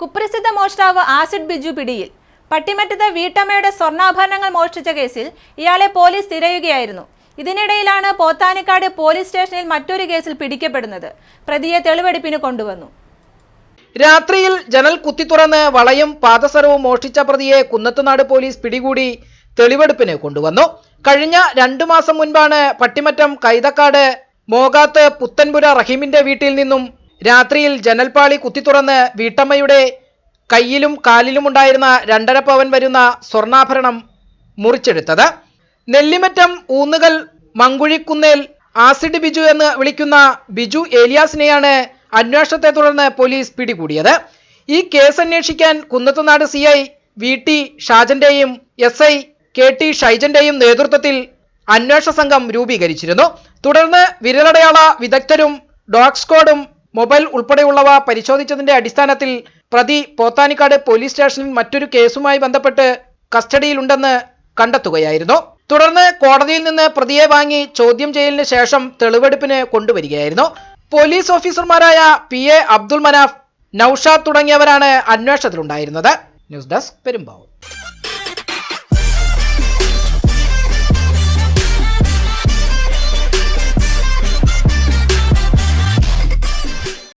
കുപ്രസിദ്ധ മോഷ്ടാവ് ആസിഡ് ബിജു പിടിയിൽ. പട്ടിമറ്റത്ത് വീട്ടമ്മയുടെ സ്വർണാഭരണങ്ങൾ മോഷ്ടിച്ച കേസിൽ ഇയാളെ പോലീസ് തിരയുകയായിരുന്നു. ഇതിനിടയിലാണ് പോത്താനിക്കാട് പോലീസ് സ്റ്റേഷനിൽ മറ്റൊരു കേസിൽ പിടിക്കപ്പെടുന്നത്. പ്രതിയെ തെളിവെടുപ്പിന് കൊണ്ടുവന്നു. രാത്രിയിൽ ജനൽ കുത്തിത്തുറന്ന് വളയും പാദസരവും മോഷ്ടിച്ച പ്രതിയെ കുന്നത്തുനാട് പോലീസ് പിടികൂടി തെളിവെടുപ്പിന് കൊണ്ടുവന്നു. കഴിഞ്ഞ രണ്ടു മാസം മുൻപാണ് പട്ടിമറ്റം കൈതക്കാട് മോകാത്ത് പുത്തൻപുര റഹീമിന്റെ വീട്ടിൽ നിന്നും രാത്രിയിൽ ജനൽപാളി കുത്തിത്തുറന്ന് വീട്ടമ്മയുടെ കയ്യിലും കാലിലുമുണ്ടായിരുന്ന രണ്ടര പവൻ വരുന്ന സ്വർണാഭരണം മുറിച്ചെടുത്തത്. നെല്ലിമറ്റം ഊന്നുകൽ മങ്കുഴിക്കുന്നേൽ ആസിഡ് ബിജു എന്ന് വിളിക്കുന്ന ബിജു ഏലിയാസിനെയാണ് അന്വേഷണത്തെ തുടർന്ന് പോലീസ് പിടികൂടിയത്. ഈ കേസ് അന്വേഷിക്കാൻ Kunnathunad C I V T ഷാജന്റെയും S I K T ഷൈജന്റെയും നേതൃത്വത്തിൽ അന്വേഷണ സംഘം രൂപീകരിച്ചിരുന്നു. തുടർന്ന് വിരലടയാള വിദഗ്ധരും ഡോഗ് സ്ക്വാഡും മൊബൈൽ ഉൾപ്പെടെയുള്ളവ പരിശോധിച്ചതിന്റെ അടിസ്ഥാനത്തിൽ പ്രതി പോത്താനിക്കാട് പോലീസ് സ്റ്റേഷനിൽ മറ്റൊരു കേസുമായി ബന്ധപ്പെട്ട് കസ്റ്റഡിയിലുണ്ടെന്ന് കണ്ടെത്തുകയായിരുന്നു. തുടർന്ന് കോടതിയിൽ നിന്ന് പ്രതിയെ വാങ്ങി ചോദ്യം ചെയ്യലിന് ശേഷം തെളിവെടുപ്പിന് കൊണ്ടുവരികയായിരുന്നു. പോലീസ് ഓഫീസർമാരായ പി എ അബ്ദുൾ മനാഫ് നൌഷാദ് തുടങ്ങിയവരാണ് അന്വേഷണത്തിലുണ്ടായിരുന്നത്. News desk Perumbavoor.